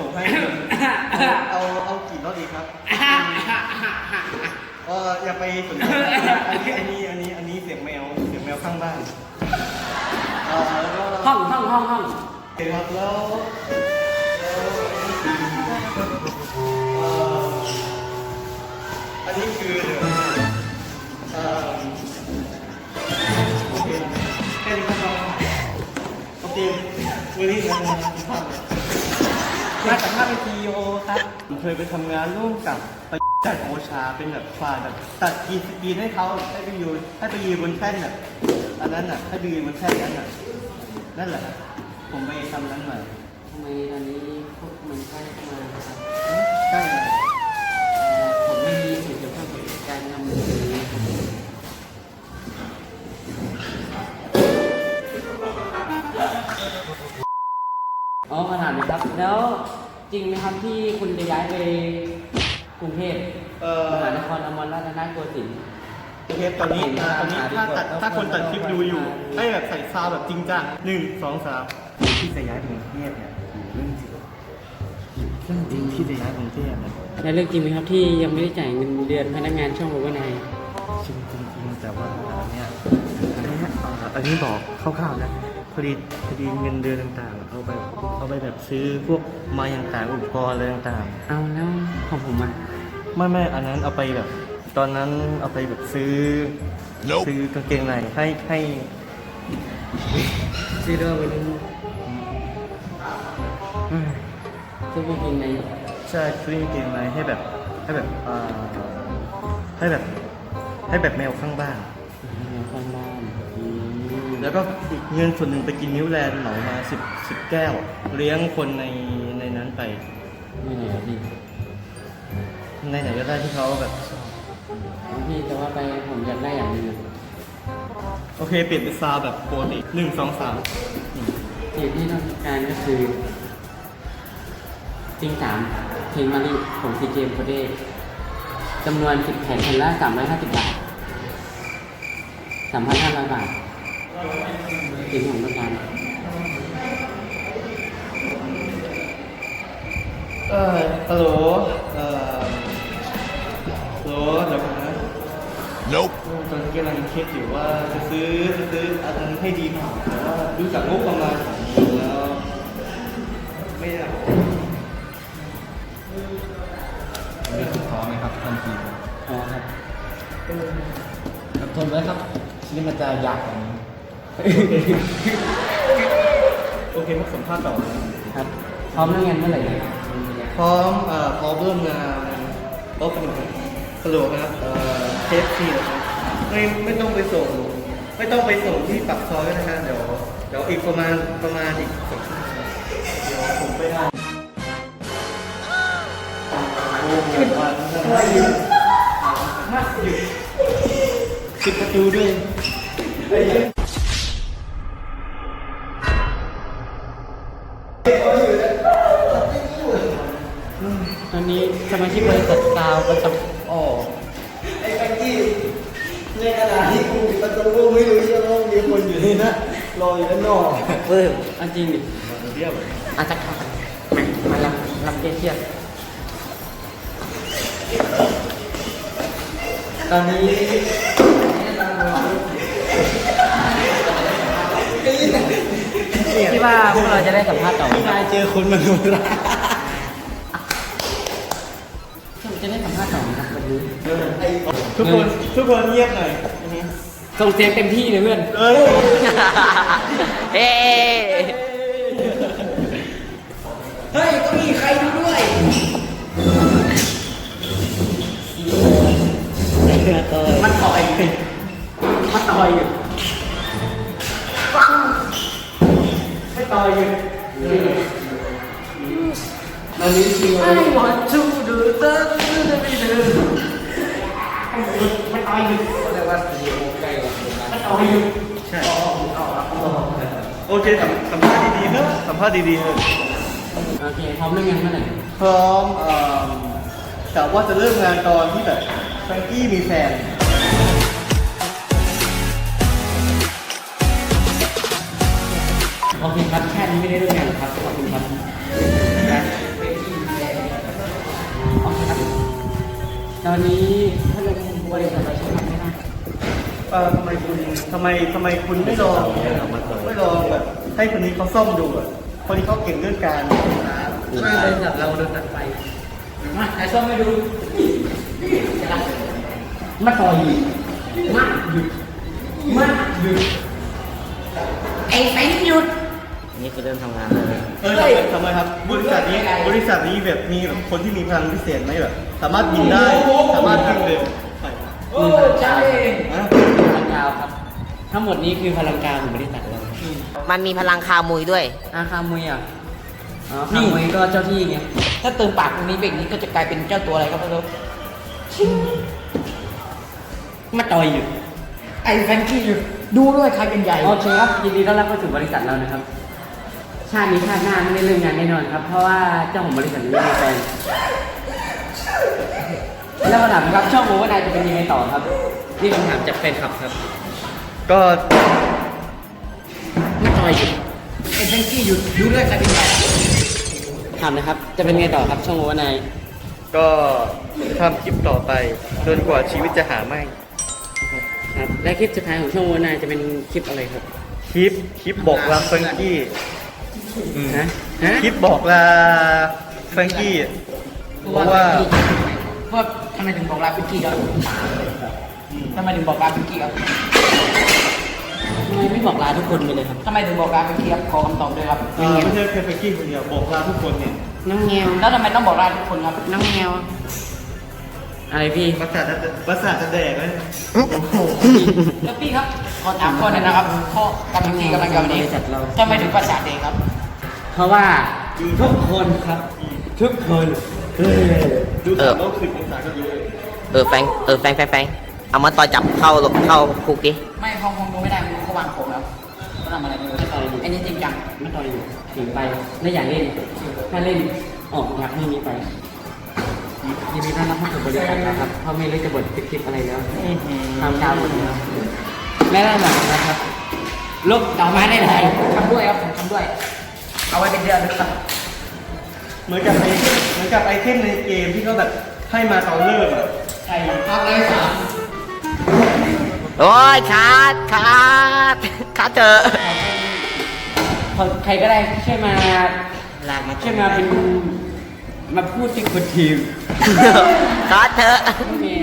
ส่งให้ เอา เอากี่รอบดีครับ เอออย่าไปสนใจอันนี้อันนี้อันนี้อันนี้เสียงแมว เสียงแมวข้างบ้าน เออแล้วก็ห้องห้องห้องห้องโอเคครับแล้วแล้ว มาสัมภาษณ์เป็นซีอีโอครับผมเคยไปทำงานร่วมกับไปจัดโอชาเป็นแบบฝ่ายแบบตัดกีสกรีนให้เขาให้ไปอยู่ให้ไปยืนบนแท่นแบบอันนั้นน่ะให้ไปยืนบนแท่นนั้นน่ะนั่นแหละผมไปทำนั้นมาทำไมตอนนี้พวกมันใกล้เข้ามาครับใช่ จริงไหมครับที่คุณจะย้ายไปกรุงเทพเอ่อมหานครอมรรัตนโกสินทร์ เทปตอนนี้อ่าตอนนี้ถ้าตัดถ้าคนตัดคลิปดูอยู่ ให้แบบใส่ซาวด์แบบจริงจังหนึ่งสองสาม ที่จะย้ายกรุงเทพเนี่ยเรื่องจริงเรื่องจริงที่จะย้ายกรุงเทพนะและเรื่องจริงไหมครับที่ยังไม่ได้จ่ายเงินเดือนพนักงานช่องโอเวอร์ไนท์จริงจริงจริงแต่ว่าอันเนี้ยอันเนี้ยอ่าอันนี้บอกคร่าวๆนะ พอดีพอดีเงินเดือนต่างๆ เอาไปเอาไปแบบซื้อพวกไม้ต่างๆอุปกรณ์อะไรต่างๆเอาแล้วของผมอะไม่ไม่อันนั้นเอาไปแบบ ตอนนั้นเอาไปแบบซื้อ ซื้อกางเกงในให้ให้ซื้อเรื่องไปนึงซื้อไปกินในใช่ซื้อกางเกงในให้แบบให้แบบอ่าให้แบบ ให้แบบแมวข้างบ้าน ในข้างบ้านอืม แล้วก็อีกเงินส่วนหนึ่งไปกินนิวแลนด์เหมามาสิบสิบแก้ว เลี้ยงคนในในนั้นไปไม่ไหนดิในไหนก็ได้ที่เขาแบบ พี่จะว่าไปผมอยากได้อย่างหนึงอะโอเค เปลี่ยนเป็นซาวด์แบบปกติหนึ่งสองสามสิ่งที่ต้องการก็คือจริงสามเพลงมารีของซีเจมโคเดจำนวนสิบแผ่นแผ่นละสามร้อยห้าสิบบาทสามพันห้าร้อยบาท สิ่งที่ผมต้องการเออฮัลโหลเอ่อฮัลโหลเดี๋ยวก่อนนะ Nope. ตอนนี้กำลังคิดอยู่ว่าจะซื้อจะซื้ออันนั้นให้ดีเปล่าแต่ว่าดูจากงบประมาณของผมแล้ว ไม่ได้นี่คือพร้อมไหมครับทันทีอ๋อครับครับทนไว้ครับชีวิตมันจะยากกว่านี้ โอเคมาสัมภาษณ์ต่อครับ พร้อมเรื่องงานเมื่อไหร่เนี่ยพร้อมเอ่อพร้อมเริ่มงานโต๊ะขนมสะดวกนะครับเอ่อเทปที่นะครับไม่ไม่ต้องไปส่ง ไม่ต้องไปส่งที่ปักซอยนะฮะเดี๋ยวเดี๋ยวอีกประมาณประมาณอีกสองชั่วโมงเดี๋ยวผมไปเอาโอ้โหวันอะไรอยู่มาอยู่ปิดประตูด้วย ตอนนี้สมาชิกบริษัทกาวประจำอ๋อไอ้แบงกี้ในขณะที่กูปิดประตูกูไม่รู้ใช่ไหมว่ามีคนอยู่นี่นะรออยู่ด้านนอกเออเอาจริงดิเรียบอาจจะขับมามาลำลำเทียบตอนนี้คิดว่าพวกเราจะได้สัมภาษณ์ต่อไหม นายเจอคนมาดูและ ทุกคนทุกคนเงียบหน่อยส่งเสียงเต็มที่เลยเพื่อน เอ้ยเฮ้เฮ้ยก็มีใครดูด้วยมันต่อยมาต่อยอยู่ไม่ต่อยอยู่อันนี้คือ I want to do the มันเอาอยู่เรียกว่าสตูดิโอใกล้กับโรงงานมันออยู่ใช่โอเคสัมภาษณ์ดีๆเนอะสัมภาษณ์ดีๆเนอะโอเคพร้อมเรื่องงานเมื่อไหร่พร้อมเอ่อแต่ว่าจะเริ่มงานตอนที่แบบแฟรงกี้มีแฟนโอเคครับแค่นี้ไม่ได้เรื่องงานหรอกครับขอบคุณครับตอนนี้ ถ้าลงบริษัทเราใช้ทำไม่ได้เออทำไมคุณทำไมทำไมคุณไม่ลองไม่ลองแบบให้คนนี้เขาซ่อมดูอะคนนี้เขาเก่งเรื่องการหาไม่บริษัทเราโดนตัดไปมาใครซ่อมไม่ดูมาต่อยมาหยุดมาหยุดไอ้ไอ้หยุดนี่คือเริ่มทำงานแล้วเออทำไมทำไมครับ บริษัทนี้ บริษัทนี้แบบมีแบบคนที่มีพลังพิเศษไหมแบบ สามารถยิงได้ สามารถยิงเร็วใช่ โอ้ใช่ฮะพลังกาวครับ ทั้งหมดนี้คือพลังกาวของบริษัทเรามันมีพลังคามุยด้วย อาคามุยอะอ๋อคามุยก็เจ้าที่ไงถ้าเติมปากตรงนี้ไปอีกนี้ก็จะกลายเป็นเจ้าตัวอะไรครับพี่รถมาต่อยอยู่ ไอ้แฟรงกี้อยู่ ดูด้วยใครเป็นใหญ่ โอเคครับยินดีต้อนรับเข้าสู่บริษัทเรานะครับ ชาตินี้ชาติหน้าไม่ได้เรื่องงานแน่นอนครับ เพราะว่าเจ้าของบริษัทนี้ไม่มีแฟน แล้วคำถามครับช่องโอเวอร์ไนจะเป็นยังไงต่อครับนี่คำถามจากแฟนคลับครับก็มาต่อยอยู่ไอ้แฟรงกี้อยู่ดูด้วยใครเป็นใหญ่ถามนะครับ จะเป็นไงต่อครับช่องโอเวอร์ไนก็ทำคลิปต่อไปจนกว่าชีวิตจะหาไม่ครับและคลิปสุดท้ายของช่องโอเวอร์ไนจะเป็นคลิปอะไรครับคลิปคลิปบอกลาแฟรงกี้อืมฮะฮะคลิปบอกลาแฟรงกี้เพราะว่า เพราะทำไมถึงบอกลาแฟรงกี้ครับทำไมถึงบอกลาแฟรงกี้ครับทำไมไม่บอกลาทุกคนไปเลยครับทำไมถึงบอกลาแฟรงกี้ครับขอคำตอบด้วยครับเอ่อไม่ใช่แค่แฟรงกี้คนเดียวบอกลาทุกคนเนี่ยน้องแงวแล้วทำไมต้องบอกลาทุกคนครับน้องแงวอะไรพี่ประสาทจะประสาทจะแดกเลยแล้วพี่ครับขอถามข้อหนึงนะครับข้อกำลังที่กำลังกับวันนี้บริษัทเราทำไมถึงประสาทเด็กครับ เพราะว่าทุกคนครับ ทุกคน เออเออเออแฟงเออแฟงแฟงแฟงเอามาต่อยจับเข้าเข้าคุกดิไม่คงคงดูไม่ได้มันเขาวางผมแล้วเขาทำอะไรไม่รู้อันนี้จริงจังไม่ต่อยอยู่ถึงไปแล้วอย่าเล่นถ้าเล่นออกจากที่นี้ไปยินดีต้อนรับเข้าสู่บริษัทนะครับเพราะไม่รู้จะบทคลิปอะไรแล้วทำกาวหมดแล้วและด้านหลังนะครับลบดอกไม้ได้เลยทำด้วยครับผมทำด้วย เอาไว้เป็นเดือนเลยครับ เหมือนกับไอเหมือนกับไอเทมในเกมที่เขาแบบให้มาตอนเริ่มอะใช่ครับเลยสามโอ้ยขาดขาดขาดเจอใครก็ได้ช่วยมาลากมาช่วยมาเป็นมาพูดที่คนทีมขาดเถอะ ไม่มี